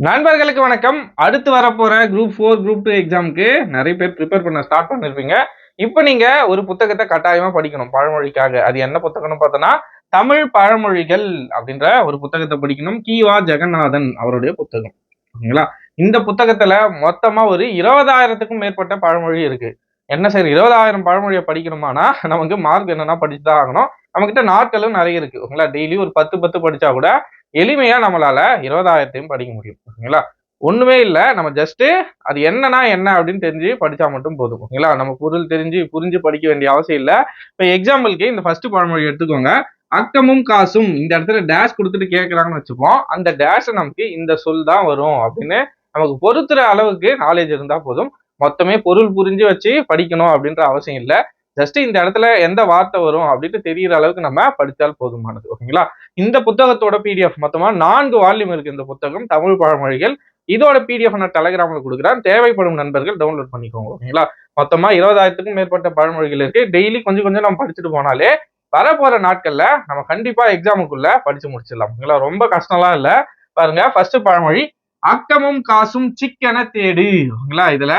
நண்பர்களுக்கு வணக்கம். அடுத்து வரப்போற குரூப் ஃபோர் குரூப் டூ எக்ஸாமுக்கு நிறைய பேர் ப்ரிப்பேர் பண்ண ஸ்டார்ட் பண்ணிருப்பீங்க. இப்போ நீங்க ஒரு புத்தகத்தை கட்டாயமா படிக்கணும். பழமொழிக்காக. அது என்ன புத்தகம்னு பார்த்தோன்னா தமிழ் பழமொழிகள் அப்படின்ற ஒரு புத்தகத்தை படிக்கணும். கீவா ஜெகநாதன் அவருடைய புத்தகம். ஓகேங்களா? இந்த புத்தகத்துல மொத்தமா ஒரு இருபதாயிரத்துக்கும் மேற்பட்ட பழமொழி இருக்கு. என்ன சரி இருபதாயிரம் பழமொழியை படிக்கணுமானா நமக்கு மார்க் என்னன்னா படிச்சு தான் ஆகணும். நம்மகிட்ட நாட்களும் நிறைய இருக்கு. ஓகேங்களா? டெய்லி ஒரு பத்து பத்து படிச்சா கூட எளிமையா நம்மளால இருபதாயிரத்தையும் படிக்க முடியும் ஓகேங்களா ஒண்ணுமே இல்லை நம்ம ஜஸ்ட் அது என்னன்னா என்ன அப்படின்னு தெரிஞ்சு படிச்சா மட்டும் போதும் ஓகேங்களா நம்ம பொருள் தெரிஞ்சு புரிஞ்சு படிக்க வேண்டிய அவசியம் இல்லை. இப்போ எக்ஸாம்பிளுக்கு இந்த ஃபர்ஸ்ட் பழமொழி எடுத்துக்கோங்க. அக்கமும் காசும் இந்த இடத்துல டேஷ் கொடுத்துட்டு கேட்கறாங்கன்னு வச்சுப்போம். அந்த டேஷை நமக்கு இந்த சொல் தான் வரும் அப்படின்னு நமக்கு பொறுத்துற அளவுக்கு நாலேஜ் இருந்தா போதும். மொத்தமே பொருள் புரிஞ்சு வச்சு படிக்கணும் அப்படின்ற அவசியம் இல்லை. ஜஸ்ட் இந்த இடத்துல எந்த வார்த்தை வரும் அப்படின்ட்டு தெரியற அளவுக்கு நம்ம படித்தால் போதுமானது. ஓகேங்களா? இந்த புத்தகத்தோட பிடிஎஃப் மொத்தமா நான்கு வால்யூம் இருக்கு இந்த புத்தகம் தமிழ் பழமொழிகள். இதோட பிடிஎஃப் நான் டெலகிராமில் கொடுக்குறேன். தேவைப்படும் நண்பர்கள் டவுன்லோட் பண்ணிக்கோங்க. ஓகேங்களா? மொத்தமா இருபதாயிரத்துக்கும் மேற்பட்ட பழமொழிகள் இருக்கு. டெய்லி கொஞ்சம் கொஞ்சம் நம்ம படிச்சுட்டு போனாலே வரப்போற நாட்கள்ல நம்ம கண்டிப்பா எக்ஸாமுக்குள்ள படிச்சு முடிச்சிடலாம். ஓகேங்களா? ரொம்ப கஷ்டம்லாம் இல்ல. பாருங்க ஃபர்ஸ்ட் பழமொழி அக்கமும் காசும் சிக்கன தேடு. ஓகேங்களா? இதுல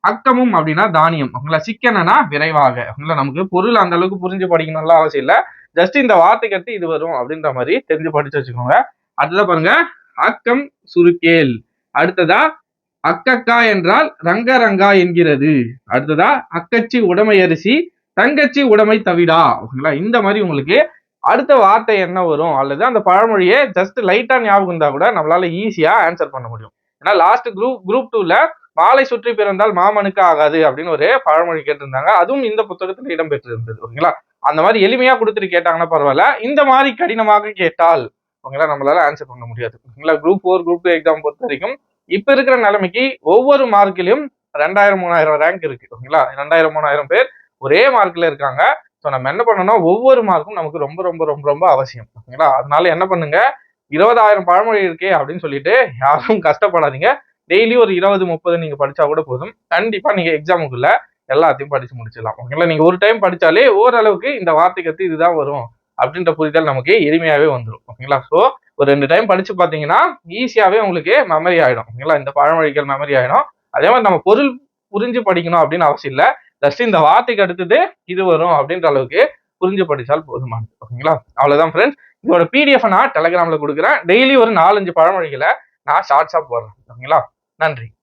அக்கமும் அப்படின்னா தானியம். ஓகேங்களா சிக்கனா விரைவாக. ஓகேங்களா நமக்கு பொருள் அந்த அளவுக்கு புரிஞ்சு படிக்கணும்லாம் அவசியம் இல்லை. ஜஸ்ட் இந்த வார்த்தைக்கு அடுத்து இது வரும் அப்படின்ற மாதிரி தெரிஞ்சு படிச்சு வச்சுக்கோங்க. அடுத்ததா பாருங்க. அக்கம் சுருக்கேல். அடுத்ததா அக்கக்கா என்றால் ரங்க ரங்கா என்கிறது. அடுத்ததா அக்கச்சி உடைமை அரிசி தங்கச்சி உடைமை தவிடா. ஓகேங்களா? இந்த மாதிரி உங்களுக்கு அடுத்த வார்த்தை என்ன வரும்? அல்லது அந்த பழமொழியை ஜஸ்ட் லைட்டா ஞாபகம் இருந்தா கூட நம்மளால ஈஸியா ஆன்சர் பண்ண முடியும். ஏன்னா லாஸ்ட் குரூப் குரூப் டூல மாலை சுற்றி பிறந்தால் மாமனுக்கு ஆகாது அப்படின்னு ஒரு பழமொழி கேட்டிருந்தாங்க. அதுவும் இந்த புத்தகத்துல இடம்பெற்று இருந்தது ஓகேங்களா? அந்த மாதிரி எளிமையா கொடுத்துட்டு கேட்டாங்கன்னா பரவாயில்ல. இந்த மாதிரி கடினமாக கேட்டால் ஓகேங்களா நம்மளால ஆன்சர் பண்ண முடியாது. ஓகேங்களா? Group four group two exam பொறுத்த வரைக்கும் இப்ப இருக்கிற நிலைமைக்கு ஒவ்வொரு மார்க்கிலையும் ரெண்டாயிரம் மூணாயிரம் ரேங்க் இருக்கு. ஓகேங்களா? ரெண்டாயிரம் மூணாயிரம் பேர் ஒரே மார்க்ல இருக்காங்க. ஸோ நம்ம என்ன பண்ணணும் ஒவ்வொரு மார்க்கும் நமக்கு ரொம்ப ரொம்ப ரொம்ப ரொம்ப அவசியம். ஓகேங்களா? அதனால என்ன பண்ணுங்க இருபதாயிரம் பழமொழி இருக்கே அப்படின்னு சொல்லிட்டு யாரும் கஷ்டப்படாதீங்க. டெய்லி ஒரு இருபது முப்பது நீங்க படிச்சா கூட போதும். கண்டிப்பா நீங்க எக்ஸாமுக்குள்ள எல்லாத்தையும் படிச்சு முடிச்சிடலாம். ஓகேங்களா நீங்க ஒரு டைம் படிச்சாலே ஓரளவுக்கு இந்த வார்த்தைக்கு இதுதான் வரும் அப்படின்ற புரிதல் நமக்கு எளிமையாவே வந்துடும் ஓகேங்களா ஸோ ஒரு ரெண்டு டைம் படிச்சு பார்த்தீங்கன்னா ஈஸியாவே உங்களுக்கு மெமரி ஆயிடும். ஓகேங்களா இந்த பழமொழிகள் மெமரி ஆயிடும். அதே மாதிரி நம்ம பொருள் புரிஞ்சு படிக்கணும் அப்படின்னு அவசியம் இல்லை. ஜஸ்ட் இந்த வார்த்தைக்கு அடுத்தது இது வரும் அப்படின்ற அளவுக்கு புரிஞ்சு படிச்சால் போதுமானது. ஓகேங்களா அவ்வளவுதான் ஃப்ரெண்ட்ஸ் இதோட பிடிஎஃப் நான் டெலகிராம்ல கொடுக்குறேன். டெய்லி ஒரு நாலஞ்சு பழமொழிகளை நான் ஷார்ட்ஸா போடுறேன். ஓகேங்களா நன்றி.